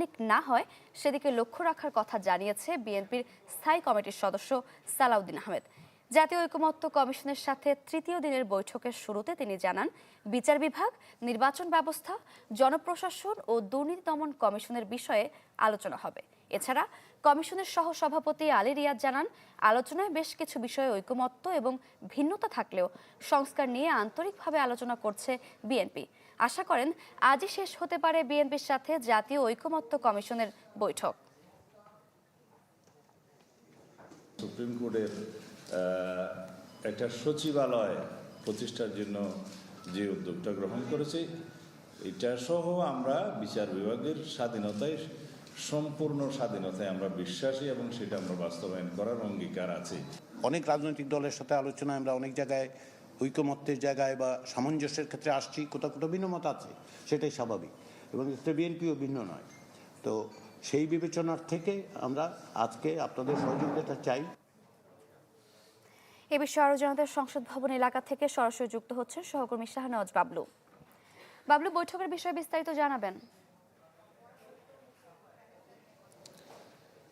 আনুষ্ঠানিক না হয় সেদিকে লক্ষ্য রাখার কথা জানিয়েছে বিএনপির স্থায়ী কমিটির সদস্য সালাউদ্দিন আহমেদ। জাতীয় ঐকমত্য কমিশনের সাথে তৃতীয় দিনের বৈঠকের শুরুতে তিনি জানান, বিচার বিভাগ, নির্বাচন ব্যবস্থা, জনপ্রশাসন ও দুর্নীতি দমন কমিশনের বিষয়ে আলোচনা হবে। এছাড়া কমিশনের সহ সভাপতি আলী রিয়াদ জানান, আলোচনায় বেশ কিছু বিষয়ে ঐকমত্য এবং ভিন্নতা থাকলেও সংস্কার নিয়ে আন্তরিকভাবে আলোচনা করছে বিএনপি। আশা করেন আজই শেষ হতে পারে বিএনপির সাথে জাতীয় ঐকমত্য কমিশনের বৈঠক। সুপ্রিম কোর্টের একটা সচিবালয় প্রতিষ্ঠার জন্য যে উদ্যোগটা গ্রহণ করেছে এটা সহ আমরা বিচার বিভাগের স্বাধীনতায় সম্পূর্ণ স্বাধীনতায় আমরা বিশ্বাসী এবং সেটা আমরা বাস্তবায়ন করার অঙ্গীকার আছে। অনেক রাজনৈতিক দলের সাথে আলোচনা আমরা অনেক জায়গায় ঐকমত্যের জায়গায় বা সামঞ্জস্যের ক্ষেত্রে আসছি, কোথাও কোথাও ভিন্নমত আছে, সেটাই স্বাভাবিক। এবং বিএনপিও ভিন্ন নয়। তো সেই বিবেচনার থেকে আমরা আজকে আপনাদের সহযোগিতা চাই। এ বিষয়ে আরও জানাতে সংসদ ভবন এলাকা থেকে সরাসরি যুক্ত হচ্ছেন সহকর্মী শাহনওয়াজ বাবলু। বাবলু, বৈঠকের বিষয়ে বিস্তারিত জানাবেন।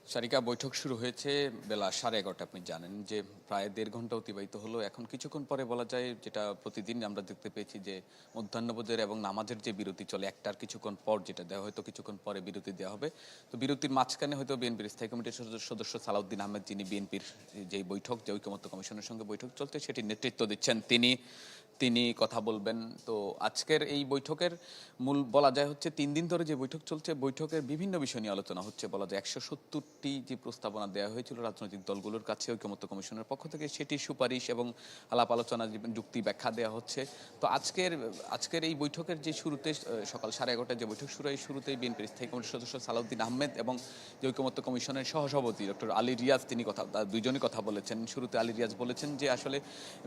সারিকা, বৈঠক শুরু হয়েছে বেলা সাড়ে এগারোটা, আপনি জানেন যে প্রায় দেড় ঘণ্টা অতিবাহিত হলো। এখন কিছুক্ষণ পরে বলা যায় যেটা প্রতিদিন আমরা দেখতে পেয়েছি যে মধ্যাহ্নবোধের এবং নামাজের যে বিরতি চলে, একটার কিছুক্ষণ পর যেটা দেওয়া হয়তো কিছুক্ষণ পরে বিরতি দেওয়া হবে। তো বিরতির মাঝখানে হয়তো বিএনপির স্থায়ী কমিটির সদস্য- সালাউদ্দিন আহমেদ যিনি বিএনপির যে বৈঠক, যে ঐকমত্য কমিশনের সঙ্গে বৈঠক চলছে সেটি নেতৃত্ব দিচ্ছেন তিনি। তিনি কথা বলবেন। তো আজকের এই বৈঠকের মূল বলা যায় হচ্ছে তিন দিন ধরে যে বৈঠক চলছে, বৈঠকের বিভিন্ন বিষয় নিয়ে আলোচনা হচ্ছে। বলা যায় একশো সত্তরটি যে প্রস্তাবনা দেওয়া হয়েছিল রাজনৈতিক দলগুলোর কাছে, ঐক্যমত্য কমিশনের পক্ষ থেকে সেটি সুপারিশ এবং আলাপ আলোচনা যুক্তি ব্যাখ্যা দেওয়া হচ্ছে। তো আজকের আজকের এই বৈঠকের যে শুরুতে সকাল সাড়ে এগারোটায় যে বৈঠক শুরু হয় শুরুতেই বিএনপির স্থায়ী কমিটির সদস্য সালাউদ্দিন আহমেদ এবং যে ঐক্যমত্য কমিশনের সহসভাপতি ডক্টর আলী রিয়াজ তিনি কথা তারা দুইজনই কথা বলেছেন। শুরুতে আলী রিয়াজ বলেছেন যে আসলে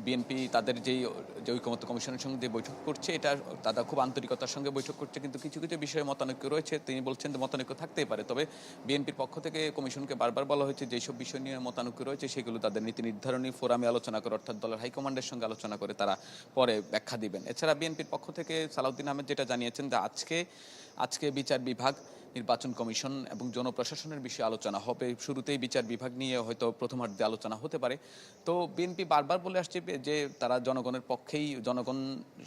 বিএনপি তাদের যেই, যে ঐক্যমত্য কমিশনের সঙ্গে বৈঠক করছে, এটা তারা খুব আন্তরিকতার সঙ্গে বৈঠক করছে, কিন্তু কিছু কিছু বিষয়ে মতানৈক্য রয়েছে। তিনি বলছেন যে মতানৈক্য থাকতেই পারে, তবে বিএনপির পক্ষ থেকে কমিশনকে বারবার বলা হয়েছে যেসব বিষয় নিয়ে মতানৈক্য রয়েছে, সেগুলো তাদের নীতি নির্ধারণী ফোরামে আলোচনা করে, অর্থাৎ দলের হাইকমান্ডের সঙ্গে আলোচনা করে তারা পরে ব্যাখ্যা দিবেন। এছাড়া বিএনপির পক্ষ থেকে সালাউদ্দিন আহমেদ যেটা জানিয়েছেন যে আজকে আজকে বিচার বিভাগ নির্বাচন কমিশন এবং জনপ্রশাসনের বিষয়ে আলোচনা হবে। শুরুতেই বিচার বিভাগ নিয়ে হয়তো প্রথমার্ধে আলোচনা হতে পারে। তো বিএনপি বারবার বলে আসছে যে তারা জনগণের পক্ষেই, জনগণ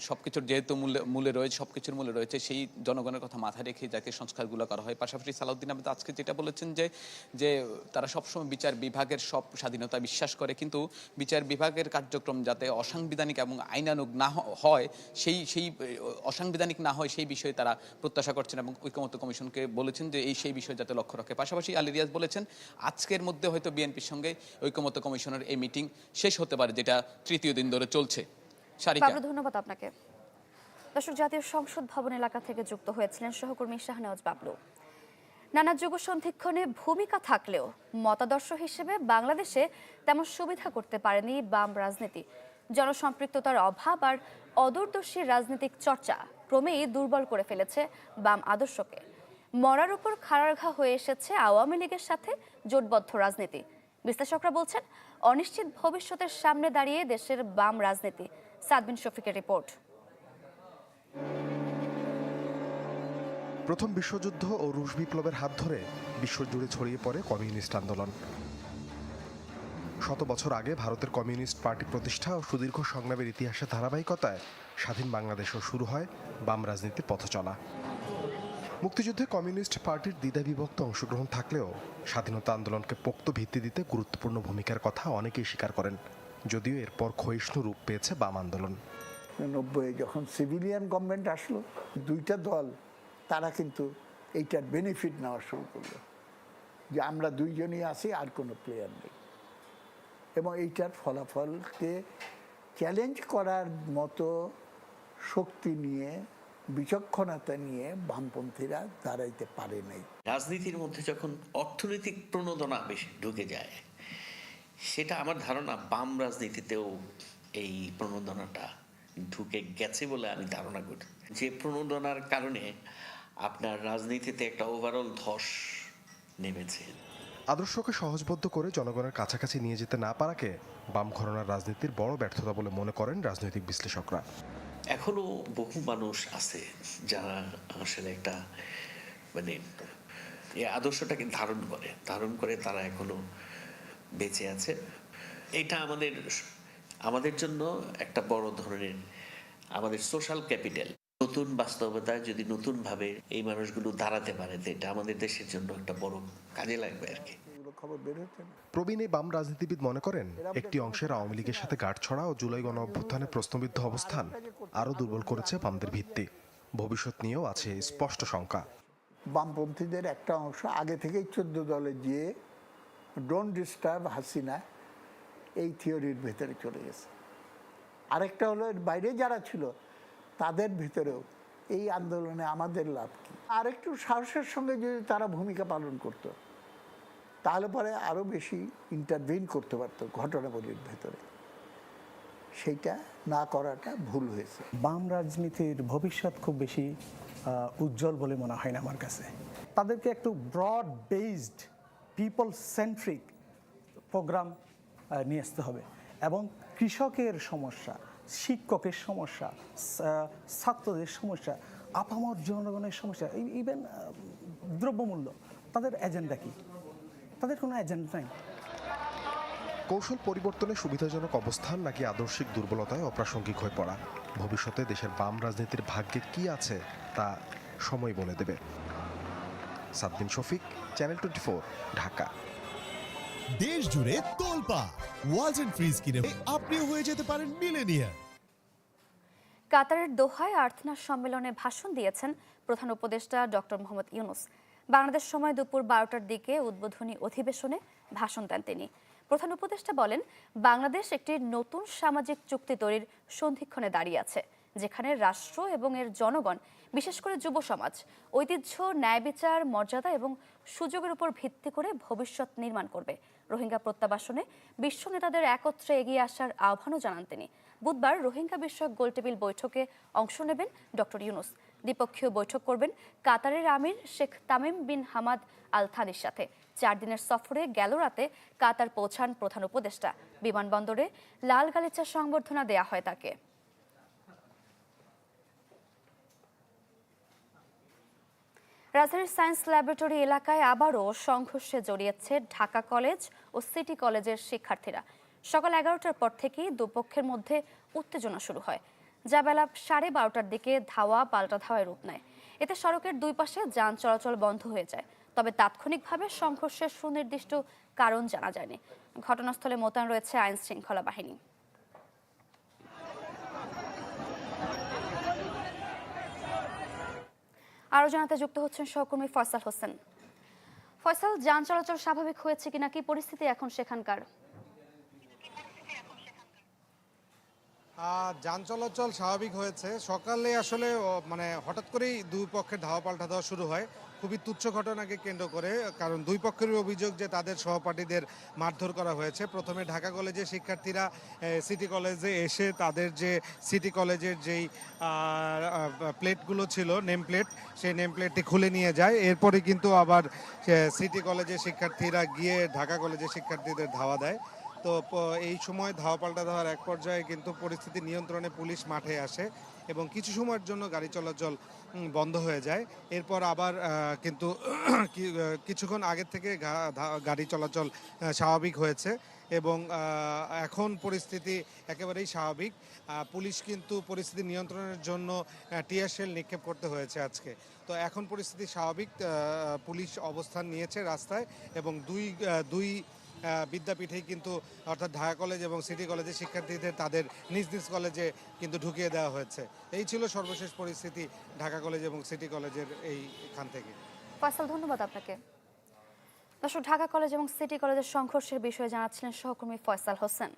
সবকিছুর যেহেতু মূল্যে মূল্যে রয়েছে সব কিছুর মূল্যে রয়েছে, সেই জনগণের কথা মাথায় রেখে যাকে সংস্কারগুলো করা হয়। পাশাপাশি সালাউদ্দিন আহমেদ আজকে যেটা বলেছেন যে যে তারা সবসময় বিচার বিভাগের সব স্বাধীনতা বিশ্বাস করে, কিন্তু বিচার বিভাগের কার্যক্রম যাতে অসাংবিধানিক এবং আইনানুগ না হয়, সেই সেই, অসাংবিধানিক না হয়, সেই বিষয়ে তারা প্রত্যাশা করছেন এবং ঐক্যমত্য কমিশনকে বলেছেন যে এই সেই বিষয়ে যাতে লক্ষ্য রাখে। পাশাপাশি আলী রিয়াজ বলেছেন, আজকের মধ্যে হয়তো বিএনপির সঙ্গে ঐক্যমত্য কমিশনের এই মিটিং শেষ হতে পারে, যেটা তৃতীয় দিন ধরে চলছে। ধন্যবাদ আপনাকে। দর্শক, জাতীয় সংসদ ভবন এলাকা থেকে যুক্ত হয়েছিলেন সহকর্মী শাহনওয়াজ বাবলু। নানা যুগ সন্ধিক্ষণে ভূমিকা থাকলেও মতাদর্শ হিসেবে বাংলাদেশে তেমন সুবিধা করতে পারেনি বাম রাজনীতি। জনসম্পৃক্ততার অভাব আর অদূরদর্শী রাজনৈতিক চর্চা ক্রমেই দুর্বল করে ফেলেছে বাম আদর্শকে। মরার উপর খাড়ারঘা হয়ে এসেছে আওয়ামী লীগের সাথে জোটবদ্ধ রাজনীতি। বিশ্লেষকরা বলছেন, অনিশ্চিত ভবিষ্যতের সামনে দাঁড়িয়ে দেশের বাম রাজনীতি। সাদবিন শফিকের রিপোর্ট। প্রথম বিশ্বযুদ্ধ ও রুশ বিপ্লবের হাত ধরে বিশ্বজুড়ে ছড়িয়ে পড়ে কমিউনিস্ট আন্দোলন। শত বছর আগে ভারতের কমিউনিস্ট পার্টি প্রতিষ্ঠা ও সুদীর্ঘ সংগ্রামের ইতিহাসের ধারাবাহিকতায় স্বাধীন বাংলাদেশও শুরু হয় বাম রাজনীতির পথ চলা মুক্তিযুদ্ধে কমিউনিস্ট পার্টির দ্বিধাবিভক্ত অংশগ্রহণ থাকলেও স্বাধীনতা আন্দোলনকে পোক্ত ভিত্তি দিতে গুরুত্বপূর্ণ ভূমিকার কথা অনেকেই স্বীকার করেন, যদিও এরপর ক্ষয়িষ্ণু রূপ পেয়েছে বাম আন্দোলন। নব্বই যখন সিভিলিয়ান গভর্নমেন্ট আসলো, দুইটা দল, তারা কিন্তু এইটার বেনিফিট নেওয়া শুরু করল, যে আমরা দুইজনই আছি, আর কোনো প্লেয়ার নেই। এবং এইটার ফলাফলকে চ্যালেঞ্জ করার মতো শক্তি নিয়ে বিচক্ষণতা নিয়ে বামপন্থীরা দাঁড়াইতে পারে নাই। রাজনীতির মধ্যে যখন অর্থনৈতিক প্রণোদনা বেশি ঢুকে যায় সেটা আমার ধারণা বাম রাজনীতিতেও এই প্রণোদনাটা ঢুকে গেছে বলে আমি ধারণা করি। যে প্রণোদনার কারণে আপনার রাজনীতিতে একটা ওভারঅল ধস নেমেছে। আদর্শকে সহজবদ্ধ করে জনগণের কাছাকাছি নিয়ে যেতে না পারাকে বাম ঘরনার রাজনীতির বড় ব্যর্থতা বলে মনে করেন রাজনৈতিক বিশ্লেষকরা। এখনও বহু মানুষ আছে যারা আসলে একটা মানে এই আদর্শটাকে ধারণ করে। ধারণ করে তারা এখনও বেঁচে আছে। এটা আমাদের আমাদের জন্য একটা বড় ধরনের, আমাদের সোশ্যাল ক্যাপিটাল নতুন বাস্তবতায় যদি নতুনভাবে এই মানুষগুলো দাঁড়াতে পারে, তো এটা আমাদের দেশের জন্য একটা বড় কাজে লাগবে আর কি। খবর বের হচ্ছে না। প্রবীণ এই বাম রাজনীতিবিদ মনে করেন একটি অংশের আওয়ামী লীগের সাথে গাঁটছড়া ও জুলাই গণ অভ্যুত্থানের প্রশ্নবিদ্ধ অবস্থান আরও দুর্বল করেছে বামদের ভিত্তি। ভবিষ্যৎ নিয়েও আছে স্পষ্ট শঙ্কা। বামপন্থীদের একটা অংশ আগে থেকেই চোদ্দ দলে গিয়ে ডোন্ট ডিস্টার্ব হাসিনা এই থিওরির ভেতরে চলে গেছে। আরেকটা হলো এর বাইরে যারা ছিল তাদের ভিতরেও এই আন্দোলনে আমাদের লাভ কি? আরেকটু সাহসের সঙ্গে যদি তারা ভূমিকা পালন করতো তাহলে পরে আরও বেশি ইন্টারভিন করতে পারতো ঘটনাবলীর ভেতরে। সেইটা না করাটা ভুল হয়েছে। বাম রাজনীতির ভবিষ্যৎ খুব বেশি উজ্জ্বল বলে মনে হয় না আমার কাছে। তাদেরকে একটু broad based people centric program নিয়ে আসতে হবে। এবং কৃষকের সমস্যা, শিক্ষকের সমস্যা ছাত্রদের সমস্যা, আপামর জনগণের সমস্যা ইভেন দ্রব্যমূল্য, তাদের এজেন্ডা কি? তাদের কোনো এজেন্ডা নাই। কৌশল পরিবর্তনে সুবিধাজনক অবস্থান নাকি আদর্শিক দুর্বলতায় অপ্রাসঙ্গিক হয়ে পড়া? ভবিষ্যতে দেশের বাম রাজনীতির ভাগ্যে কি আছে তা সময় বলে দেবে। Saddin Shafiq channel twenty Dhaka. দেশ জুড়ে তোলপা ওয়ালটন ফ্রিজ কিনে আপনিও হয়ে যেতে পারেন মিলেনিয়ার কাতারের দোহায় আর্থনা সম্মেলনে ভাষণ দিয়েছেন প্রধান উপদেষ্টা ডক্টর মোহাম্মদ ইউনুস। বাংলাদেশ সময় দুপুর বারোটার দিকে উদ্বোধনী অধিবেশনে ভাষণ দেন তিনি। প্রধান উপদেষ্টা বলেন, বাংলাদেশ একটি নতুন সামাজিক চুক্তি তৈরির সন্ধিক্ষণে দাঁড়িয়ে আছে, যেখানে রাষ্ট্র এবং এর জনগণ, বিশেষ করে যুব সমাজ, ঐতিহ্য, ন্যায় বিচার, মর্যাদা এবং সুযোগের উপর ভিত্তি করে ভবিষ্যৎ নির্মাণ করবে। রোহিঙ্গা প্রত্যাবাসনে বিশ্ব নেতাদের একত্রে এগিয়ে আসার আহ্বানও জানান তিনি। বুধবার রোহিঙ্গা বিষয়ক গোলটেবিল বৈঠকে অংশ নেবেন ডক্টর ইউনুস। দ্বিপক্ষীয় বৈঠক করবেন কাতারের আমির Sheikh Tamim bin Hamad Al থানির সাথে। চার দিনের সফরে গেল রাতে কাতার পৌঁছান প্রধান উপদেষ্টা। বিমানবন্দরে লাল গালিচা সংবর্ধনা দেয়া হয় তাকে। রাজধানীর সায়েন্স ল্যাবরেটরি এলাকায় আবারও সংঘর্ষে জড়িয়েছে ঢাকা কলেজ ও সিটি কলেজের শিক্ষার্থীরা। সকাল এগারোটার পর থেকেই দুপক্ষের মধ্যে উত্তেজনা শুরু হয়। যা বেলা সাড়ে বারোটার দিকে ধাওয়া পাল্টা ধাওয়ায় রূপ নেয়। এতে সড়কের দুই পাশে যান চলাচল বন্ধ হয়ে যায়। তবে তাৎক্ষণিকভাবে সংঘর্ষের সুনির্দিষ্ট কারণ জানা যায়নি। ঘটনাস্থলে মোতায়েন রয়েছে আইন শৃঙ্খলা বাহিনী। আরও জানাতে যুক্ত হচ্ছেন সহকর্মী ফয়সাল হোসেন। ফয়সাল, যান চলাচল স্বাভাবিক হয়েছে কিনা, কি পরিস্থিতি এখন সেখানকার? যান চলাচল স্বাভাবিক হয়েছে। সকালে আসলে মানে হঠাৎ করেই দুই পক্ষের ধাওয়া পাল্টা দেওয়া শুরু হয়। খুবই তুচ্ছ ঘটনাকে কেন্দ্র করে, কারণ দুই পক্ষের অভিযোগ যে তাদের সহপাঠীদের মারধর করা হয়েছে। প্রথমে ঢাকা কলেজের শিক্ষার্থীরা সিটি কলেজে এসে তাদের যে সিটি কলেজের যেই প্লেটগুলো ছিল, নেম প্লেট, সেই নেম প্লেটটি খুলে নিয়ে যায়। এরপরে কিন্তু আবার সিটি কলেজের শিক্ষার্থীরা গিয়ে ঢাকা কলেজের শিক্ষার্থীদের ধাওয়া দেয়। তো এই সময় ধাওয়া পাল্টা দেওয়ার এক পর্যায়ে কিন্তু পরিস্থিতি নিয়ন্ত্রণে পুলিশ মাঠে আসে এবং কিছু সময়ের জন্য গাড়ি চলাচল বন্ধ হয়ে যায়। এরপর আবার কিন্তু কিছুক্ষণ আগের থেকে গাড়ি চলাচল স্বাভাবিক হয়েছে এবং এখন পরিস্থিতি একেবারেই স্বাভাবিক। পুলিশ কিন্তু পরিস্থিতি নিয়ন্ত্রণের জন্য টিয়ারশেল নিক্ষেপ করতে হয়েছে আজকে। তো এখন পরিস্থিতি স্বাভাবিক পুলিশ অবস্থান নিয়েছে রাস্তায় এবং দুই দুই বিদ্যাপীঠেই কিন্তু, অর্থাৎ ঢাকা কলেজ এবং সিটি কলেজের শিক্ষার্থীদের তাদের নিজ নিজ কলেজে কিন্তু ঢুকিয়ে দেওয়া হয়েছে। এই ছিল সর্বশেষ পরিস্থিতি ঢাকা কলেজ এবং সিটি কলেজের এইখান থেকে। ফয়সাল ধন্যবাদ আপনাকে। দর্শক, ঢাকা কলেজ এবং সিটি কলেজের সংঘর্ষের বিষয়ে জানাচ্ছিলেন সহকর্মী ফয়সাল হোসেন।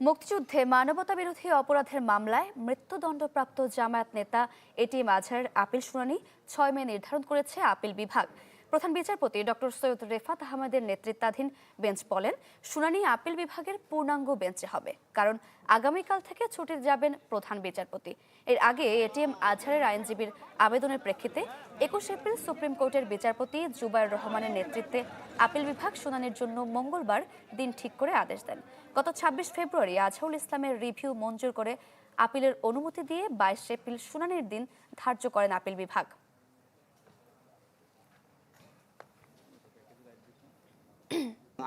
মুক্তিযুদ্ধে মানবতা বিরোধী অপরাধের মামলায় মৃত্যুদণ্ডপ্রাপ্ত জামায়াত নেতা এটি আজহারের আপিল শুনানি ছয় মে নির্ধারণ করেছে আপিল বিভাগ। প্রধান বিচারপতি ডক্টর সৈয়দ রেফাত আহমেদের নেতৃত্বাধীন বেঞ্চ বলেন, শুনানি আপিল বিভাগের পূর্ণাঙ্গ বেঞ্চে হবে, কারণ আগামীকাল থেকে ছুটি যাবেন প্রধান বিচারপতি। এর আগে এটিএম আজহারের আইনজীবীর আবেদনের প্রেক্ষিতে একুশ এপ্রিল সুপ্রিম কোর্টের বিচারপতি জুবাইর রহমানের নেতৃত্বে আপিল বিভাগ শুনানির জন্য মঙ্গলবার দিন ঠিক করে আদেশ দেন। গত ছাব্বিশ ফেব্রুয়ারি আজহারুল ইসলামের রিভিউ মঞ্জুর করে আপিলের অনুমতি দিয়ে বাইশ এপ্রিল শুনানির দিন ধার্য করেন আপিল বিভাগ।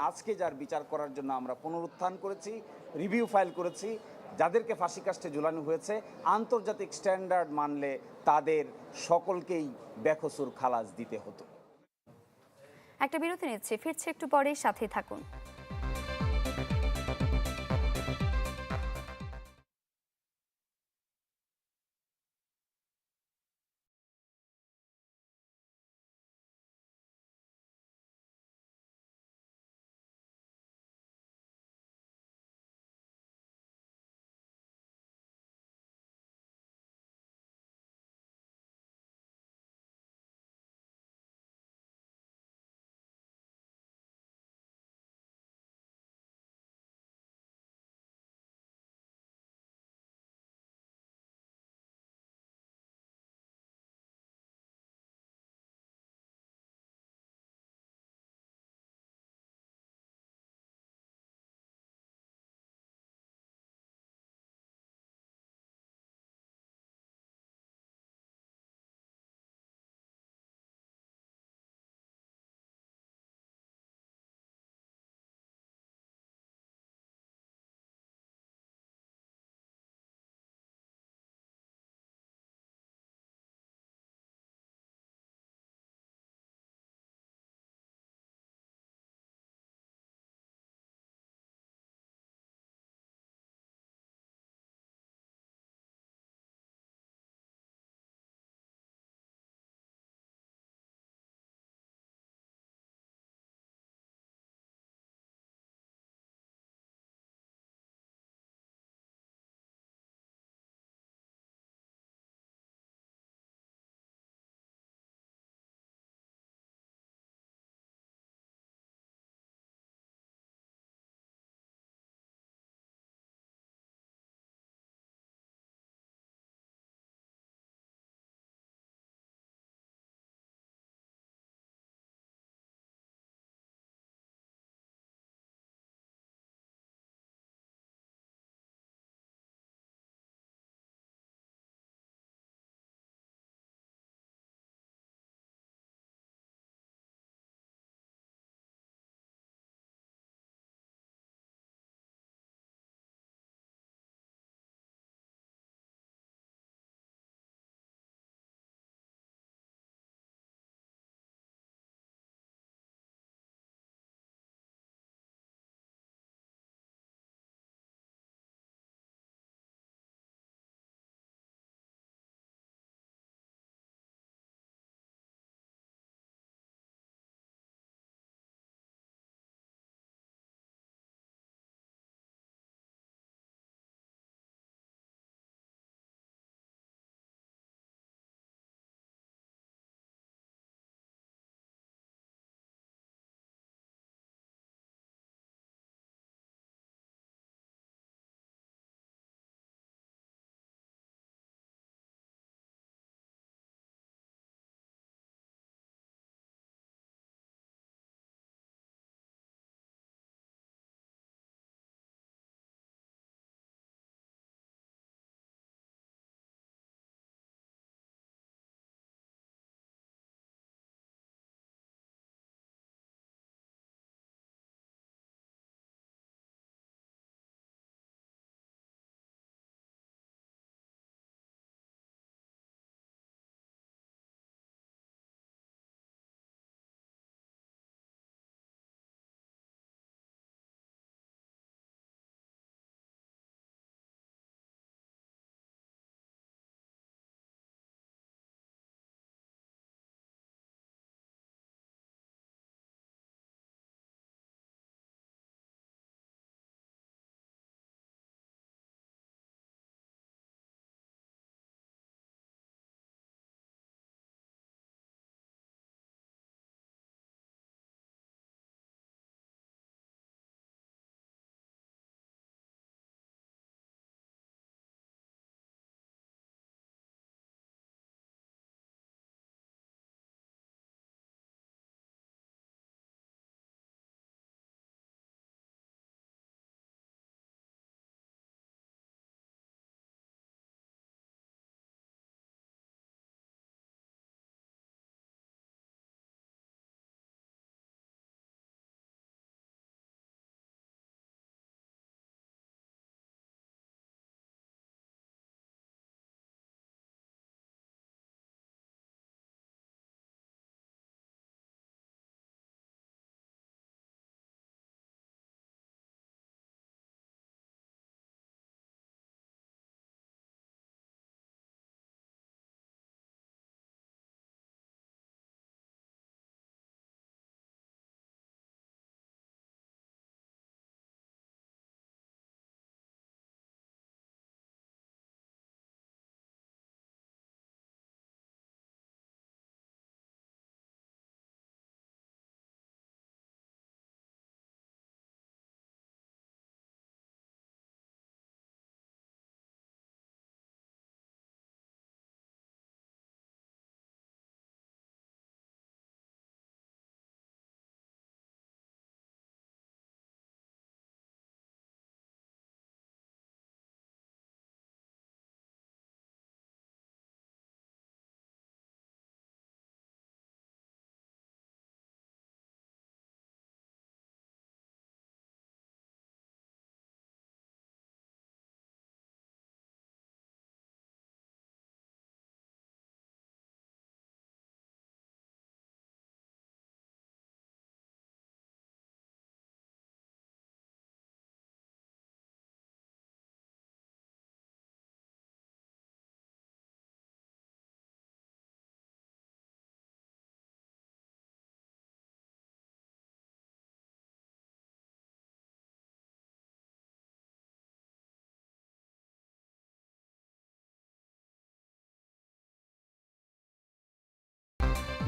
আজকে যার বিচার করার জন্য আমরা পুনরুত্থান করেছি রিভিউ ফাইল করেছি, যাদেরকে ফাঁসি কাস্টে ঝুলানো হয়েছে, আন্তর্জাতিক স্ট্যান্ডার্ড মানলে তাদের সকলকেই বেকসুর খালাস দিতে হতো। একটা বিরতি নিচ্ছে, ফিরছে একটু পরে সাথে থাকুন।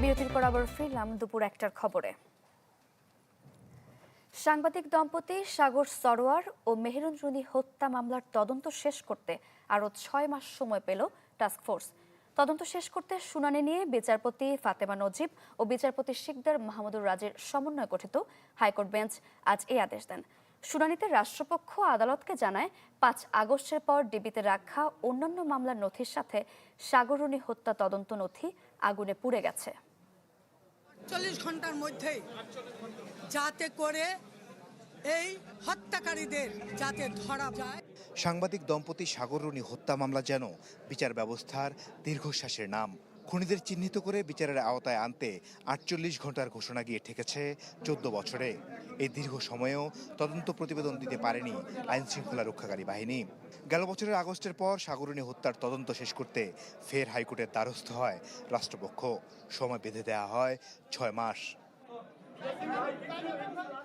বিরতির পর আবার ফিরলাম দুপুর একটার খবরে। সাংবাদিক দম্পতি সাগর সরোয়ার ও মেহেরুনজুনি হত্যা মামলার তদন্ত শেষ করতে আরও ছয় মাস সময় পেল টাস্কফোর্স তদন্ত শেষ করতে শুনানি নিয়ে বিচারপতি ফাতেমা নজিব ও বিচারপতি শিকদার মাহমুদুর রাজের সমন্বয় গঠিত হাইকোর্ট বেঞ্চ আজ এই আদেশ দেন। শুনানিতে রাষ্ট্রপক্ষ আদালতকে জানায়, পাঁচ আগস্টের পর ডিবিতে রাখা অন্যান্য মামলার নথির সাথে সাগরণী হত্যা তদন্ত নথি আগুনে পুড়ে গেছে। চল্লিশ ঘণ্টার মধ্যেই যাতে করে এই হত্যাকারীদের যাতে ধরা যায়। সাংবাদিক দম্পতি সাগররণী হত্যা মামলা যেন বিচার ব্যবস্থার দীর্ঘশ্বাসের নাম। খুনিদের চিহ্নিত করে বিচারের আওতায় আনতে আটচল্লিশ ঘণ্টার ঘোষণা গিয়ে ঠেকেছে চোদ্দ বছরে। এই দীর্ঘ সময়েও তদন্ত প্রতিবেদন দিতে পারেনি আইনশৃঙ্খলা রক্ষাকারী বাহিনী। গেল বছরের আগস্টের পর সাগরণী হত্যার তদন্ত শেষ করতে ফের হাইকোর্টের দ্বারস্থ হয় রাষ্ট্রপক্ষ। সময় বেঁধে দেওয়া হয় ছয় মাস।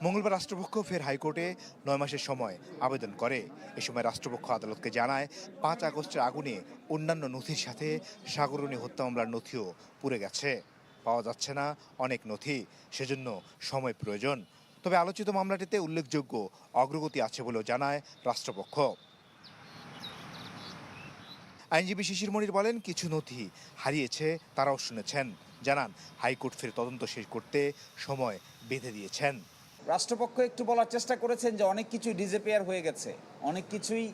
মঙ্গলবার রাষ্ট্রপক্ষ ফের হাইকোর্টে নয় মাসের সময় আবেদন করে। এ সময় রাষ্ট্রপক্ষ আদালতকে জানায়, পাঁচ আগস্টের আগুনে অন্যান্য নথির সাথে সাগরণী হত্যা মামলার নথিও পুড়ে গেছে। পাওয়া যাচ্ছে না অনেক নথি, সেজন্য সময় প্রয়োজন। তবে আলোচিত মামলাটিতে উল্লেখযোগ্য অগ্রগতি আছে বলেও জানায় রাষ্ট্রপক্ষ। আইনজীবী শিশির মনির বলেন, কিছু নথি হারিয়েছে, তারাও শুনেছেন। জানান হাইকোর্ট ফের তদন্ত শেষ করতে সময় বেঁধে দিয়েছেন। রাষ্ট্রপক্ষ একটু বলার চেষ্টা করেছেন যে অনেক কিছুই ডিজেপিয়ার হয়ে গেছে। অনেক কিছুই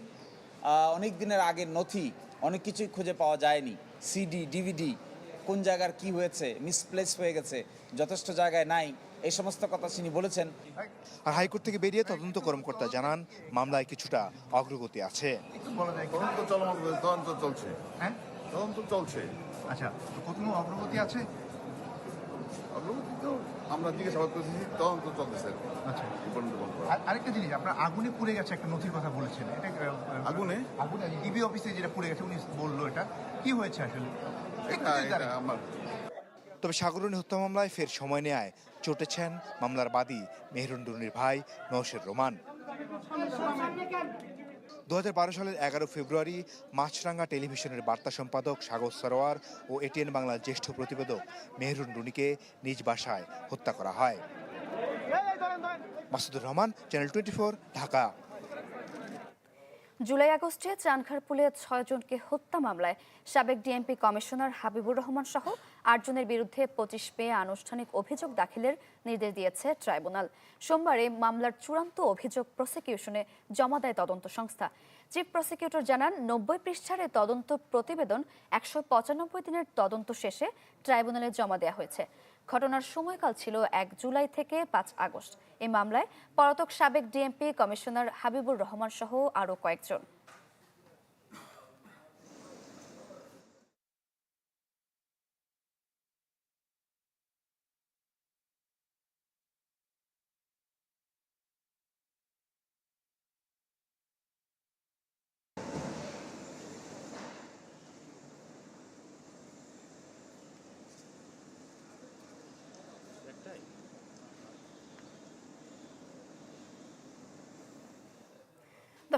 অনেক দিনের আগের নথি অনেক কিছুই খুঁজে পাওয়া যায়নি। সিডি ডিভিডি কোন জায়গার কি হয়েছে মিসপ্লেস হয়ে গেছে যথেষ্ট জায়গায় নাই এই সমস্ত কথা তিনি বলেছেন। আর হাইকোর্ট থেকে বেরিয়ে তদন্ত কর্মকর্তা জানান মামলায় কিছুটা অগ্রগতি আছে। তদন্ত চলছে। হ্যাঁ? তদন্ত চলছে। আচ্ছা কোনো অগ্রগতি আছে অগ্রগতি তো আমরা জিজ্ঞাসাবাদ করছি তদন্ত চলতেছে আচ্ছা। আরেকটা জিনিস আপনার আগুনে পুড়ে গেছে একটা নথির কথা বলেছেন এটা আগুনে? আগুনে ডিবি অফিসে যেটা পুড়ে গেছে উনি বলল এটা কি হয়েছে আসলে আমার তবে সাগরণী হত্যা মামলায় ফের সময় নেয় চটেছেন মামলার বাদী মেহরুন্ডুনির ভাই নৌশের রোমান দুহাজার বারো সালের এগারো ফেব্রুয়ারি মাছরাঙ্গা টেলিভিশনের বার্তা সম্পাদক সাগর সরোয়ার ও এটিএন বাংলার জ্যেষ্ঠ প্রতিবেদক মেহরুন রুনিকে নিজ বাসায় হত্যা করা হয়। Masudur Rahman channel twenty Dhaka. July আগস্টে চানখারপুলে ছয়জনকে হত্যা মামলায় সাবেক ডিএমপি কমিশনার হাবিবুর রহমান সহ আটজনের বিরুদ্ধে পঁচিশ মে আনুষ্ঠানিক অভিযোগ দাখিলের নির্দেশ দিয়েছে ট্রাইব্যুনাল। সোমবারে মামলার চূড়ান্ত অভিযোগ প্রসিকিউশনে জমা দেয় তদন্ত সংস্থা। চিফ প্রসিকিউটর জানান, নব্বই পৃষ্ঠার তদন্ত প্রতিবেদন একশো পঁচানব্বই দিনের তদন্ত শেষে ট্রাইব্যুনালে জমা দেওয়া হয়েছে। ঘটনার সময়কাল ছিল এক জুলাই থেকে পাঁচ আগস্ট। এই মামলায় পলাতক সাবেক ডিএমপি কমিশনার হাবিবুর রহমান সহ আরও কয়েকজন।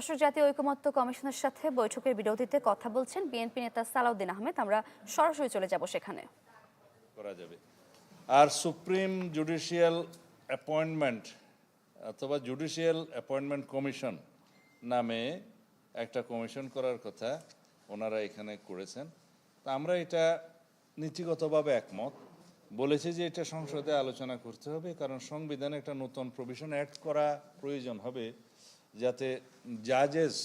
দর্শক জাতীয় ঐকমত্য কমিশনের সাথে বৈঠকের বিরোধিতে কথা বলছেন বিএনপি নেতা সালাউদ্দিন আহমেদ। আমরা সরাসরি চলে যাব সেখানে। করা যাবে। আর সুপ্রিম জুডিশিয়াল অ্যাপয়েন্টমেন্ট অথবা জুডিশিয়াল অ্যাপয়েন্টমেন্ট কমিশন নামে একটা কমিশন করার কথা ওনারা এখানে করেছেন। তা আমরা এটা নীতিগতভাবে একমত। বলেছে যে এটা সংসদে আলোচনা করতে হবে, কারণ সংবিধানে একটা নতুন প্রভিশন অ্যাড করা প্রয়োজন হবে। যাতে জাজেস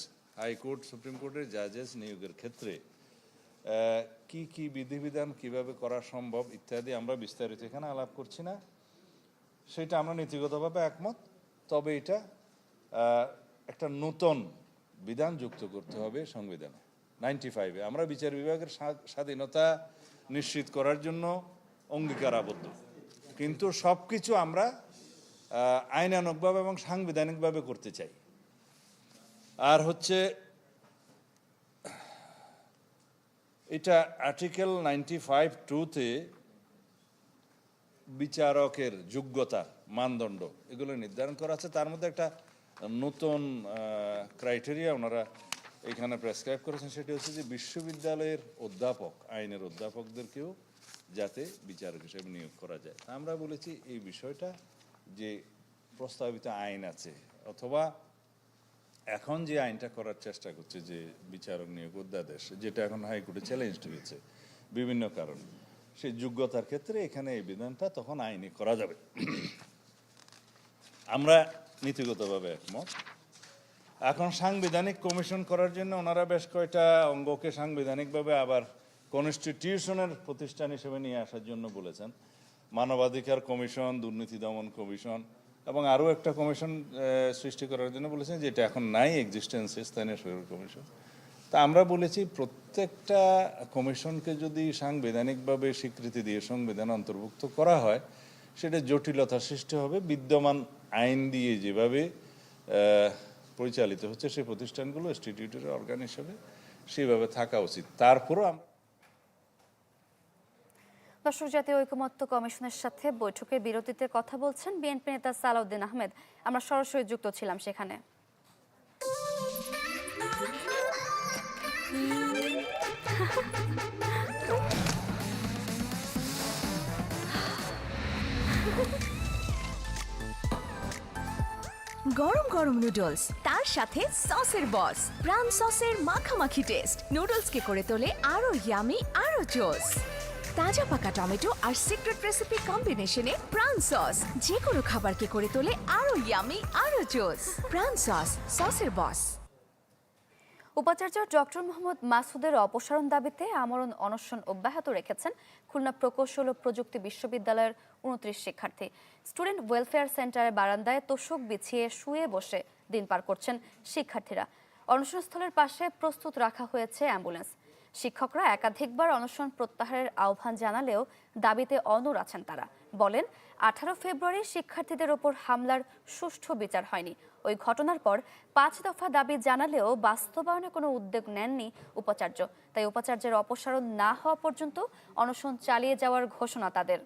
হাইকোর্ট সুপ্রিম কোর্টের জাজেস নিয়োগের ক্ষেত্রে কি কি বিধিবিধান কীভাবে করা সম্ভব ইত্যাদি আমরা বিস্তারিত এখানে আলাপ করছি না। সেটা আমরা নীতিগতভাবে একমত, তবে এটা একটা নতুন বিধান যুক্ত করতে হবে সংবিধানে। নাইনটি ফাইভে আমরা বিচার বিভাগের স্বাধীনতা নিশ্চিত করার জন্য অঙ্গীকার আবদ্ধ কিন্তু সব কিছু আমরা আইনানকভাবে এবং সাংবিধানিকভাবে করতে চাই। আর হচ্ছে, এটা আর্টিকেল নাইনটি ফাইভ টুতে বিচারকের যোগ্যতা, মানদণ্ড, এগুলো নির্ধারণ করা আছে। তার মধ্যে একটা নতুন ক্রাইটেরিয়া ওনারা এখানে প্রেসক্রাইব করেছেন, সেটি হচ্ছে যে বিশ্ববিদ্যালয়ের অধ্যাপক, আইনের অধ্যাপকদেরকেও যাতে বিচারক হিসেবে নিয়োগ করা যায়। আমরা বলেছি এই বিষয়টা যে প্রস্তাবিত আইন আছে, অথবা এখন যে আইনটা করার চেষ্টা করছে, যে বিচারক নিয়োগ অধ্যাদেশ, যেটা এখন হাইকোর্টে চ্যালেঞ্জ হয়েছে বিভিন্ন কারণ, সেই যোগ্যতার ক্ষেত্রে এখানে এই বিধানটা তখন আইনি করা যাবে। আমরা নীতিগতভাবে একমত। এখন সাংবিধানিক কমিশন করার জন্য ওনারা বেশ কয়টা অঙ্গকে সাংবিধানিকভাবে আবার কনস্টিটিউশনের প্রতিষ্ঠান হিসেবে নিয়ে আসার জন্য বলেছেন। মানবাধিকার কমিশন, দুর্নীতি দমন কমিশন এবং আরও একটা কমিশন সৃষ্টি করার জন্য বলেছেন যেটা এখন নাই এক্সিস্টেন্সে, স্থানীয় সরকার কমিশন। তা আমরা বলেছি প্রত্যেকটা কমিশনকে যদি সাংবিধানিকভাবে স্বীকৃতি দিয়ে সংবিধান অন্তর্ভুক্ত করা হয়, সেটা জটিলতা সৃষ্টি হবে। বিদ্যমান আইন দিয়ে যেভাবে পরিচালিত হচ্ছে সেই প্রতিষ্ঠানগুলো ইনস্টিটিউটের অর্গান হিসেবে, সেভাবে থাকা উচিত। তারপরও আমরা দর্শক জাতীয় ঐকমত্য কমিশনের সাথে বৈঠকে বিরতিতে কথা বলছেন বিএনপি নেতা সালাউদ্দিন আহমেদ। আমরা সরাসরি যুক্ত ছিলাম সেখানে। গরম গরম নুডলস, তার সাথে সসের বস, প্রাণ সসের মাখামাখি টেস্ট। নুডলসকে করে তোলে আরও ইয়ামি আরও জোস তাজা পাকা টমেটো আর সিক্রেট রেসিপি কম্বিনেশনে প্রাণ সস যে কোনো খাবারকে করে তোলে আরও ইয়ামি আরও জোস প্রাণ সস সসের বস উপাচার্য ডক্টর মোহাম্মদ মাসুদের অপসারণ দাবিতে আমরণ অনশন অব্যাহত রেখেছেন খুলনা প্রকৌশল ও প্রযুক্তি বিশ্ববিদ্যালয়ের উনত্রিশ শিক্ষার্থী। স্টুডেন্ট ওয়েলফেয়ার সেন্টারের বারান্দায় তোষক বিছিয়ে শুয়ে বসে দিন পার করছেন শিক্ষার্থীরা। অনশনস্থলের পাশে প্রস্তুত রাখা হয়েছে অ্যাম্বুলেন্স। শিক্ষকরা একাধিকবার অনশন প্রত্যাহারের আহ্বান জানালেও দাবিতে অনড় আছেন তারা। বলেন, আঠারো ফেব্রুয়ারি শিক্ষার্থীদের ওপর হামলার সুষ্ঠু বিচার হয়নি। ওই ঘটনার পর পাঁচ দফা দাবি জানালেও বাস্তবায়নে কোনো উদ্যোগ নেননি উপাচার্য। তাই উপাচার্যের অপসারণ না হওয়া পর্যন্ত অনশন চালিয়ে যাওয়ার ঘোষণা তাদের।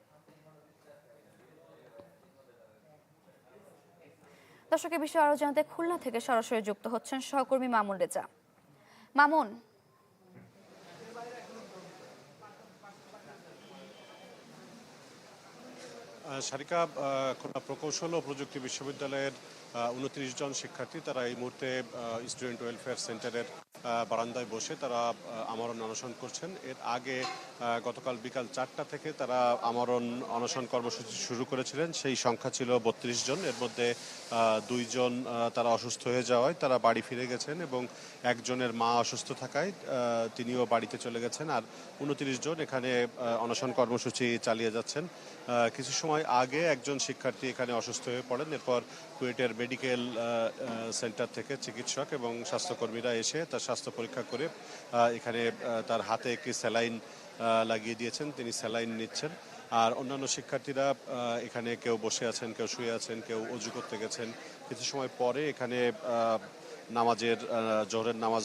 দর্শক এ বিষয়ে আরও জানাতে খুলনা থেকে সরাসরি যুক্ত হচ্ছেন সহকর্মী মামুন রেজা। মামুন সারিকা খুলনা প্রকৌশল ও প্রযুক্তি বিশ্ববিদ্যালয়ের উনত্রিশ জন শিক্ষার্থী তারা এই মুহূর্তে স্টুডেন্ট ওয়েলফেয়ার সেন্টারের বারান্দায় বসে তারা আমরণ অনশন করছেন। এর আগে গতকাল বিকাল চারটা থেকে তারা আমরণ অনশন কর্মসূচি শুরু করেছিলেন। সেই সংখ্যা ছিল বত্রিশ জন। এর মধ্যে দুইজন তারা অসুস্থ হয়ে যাওয়ায় তারা বাড়ি ফিরে গেছেন এবং একজনের মা অসুস্থ থাকায় তিনিও বাড়িতে চলে গেছেন। আর উনত্রিশ জন এখানে অনশন কর্মসূচি চালিয়ে যাচ্ছেন। কিছু সময় আগে একজন শিক্ষার্থী এখানে অসুস্থ হয়ে পড়েন। এরপর কুয়েটের মেডিকেল সেন্টার থেকে চিকিৎসক এবং স্বাস্থ্যকর্মীরা এসে তার স্বাস্থ্য পরীক্ষা করে এখানে তার হাতে একটি স্যালাইন লাগিয়ে দিয়েছেন। তিনি স্যালাইন নিচ্ছেন। আর অন্যান্য শিক্ষার্থীরা এখানে কেউ বসে আছেন, কেউ শুয়ে আছেন, কেউ অজু করতে গেছেন। কিছু সময় পরে এখানে নামাজের জোহরের নামাজ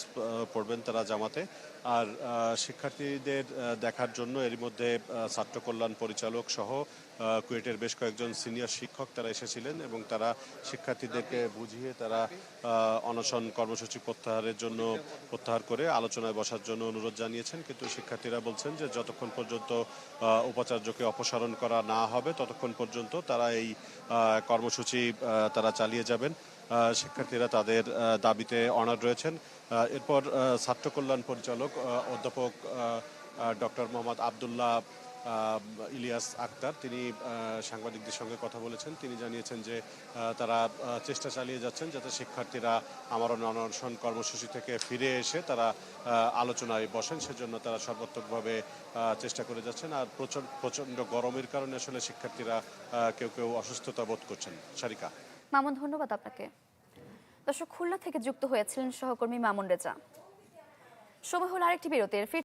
পড়বেন তারা জামাতে। আর শিক্ষার্থীদের দেখার জন্য এর মধ্যে ছাত্র কল্যাণ পরিচালক সহ কুয়েটের বেশ কয়েকজন সিনিয়র শিক্ষক তারা এসেছিলেন এবং তারা শিক্ষার্থীদেরকে বুঝিয়ে তারা অনশন কর্মসূচি প্রত্যাহারের জন্য প্রত্যাহার করে আলোচনায় বসার জন্য অনুরোধ জানিয়েছেন। কিন্তু শিক্ষার্থীরা বলছেন যে যতক্ষণ পর্যন্ত উপাচার্যকে অপসারণ করা না হবে, ততক্ষণ পর্যন্ত তারা এই কর্মসূচি তারা চালিয়ে যাবেন। শিক্ষার্থীরা তাদের দাবিতে অনার রয়েছেন। এরপর ছাত্র কল্যাণ পরিচালক অধ্যাপক ডক্টর মোহাম্মদ আবদুল্লাহ ইলিয়াস আক্তার, তিনি সাংবাদিকদের সঙ্গে কথা বলেছেন। তিনি জানিয়েছেন যে তারা চেষ্টা চালিয়ে যাচ্ছেন যাতে শিক্ষার্থীরা আমরণ অনশন কর্মসূচি থেকে ফিরে এসে তারা আলোচনায় বসেন। সেজন্য তারা সর্বাত্মকভাবে চেষ্টা করে যাচ্ছেন। আর প্রচণ্ড প্রচণ্ড গরমের কারণে আসলে শিক্ষার্থীরা কেউ কেউ অসুস্থতা বোধ করছেন। সারিকা। মামুন, ধন্যবাদ আপনাকে। দর্শক, খুলনা থেকে যুক্ত হয়েছিলেন সহকর্মী মামুন রেজা। সময় হলো আরেকটি বিরতির।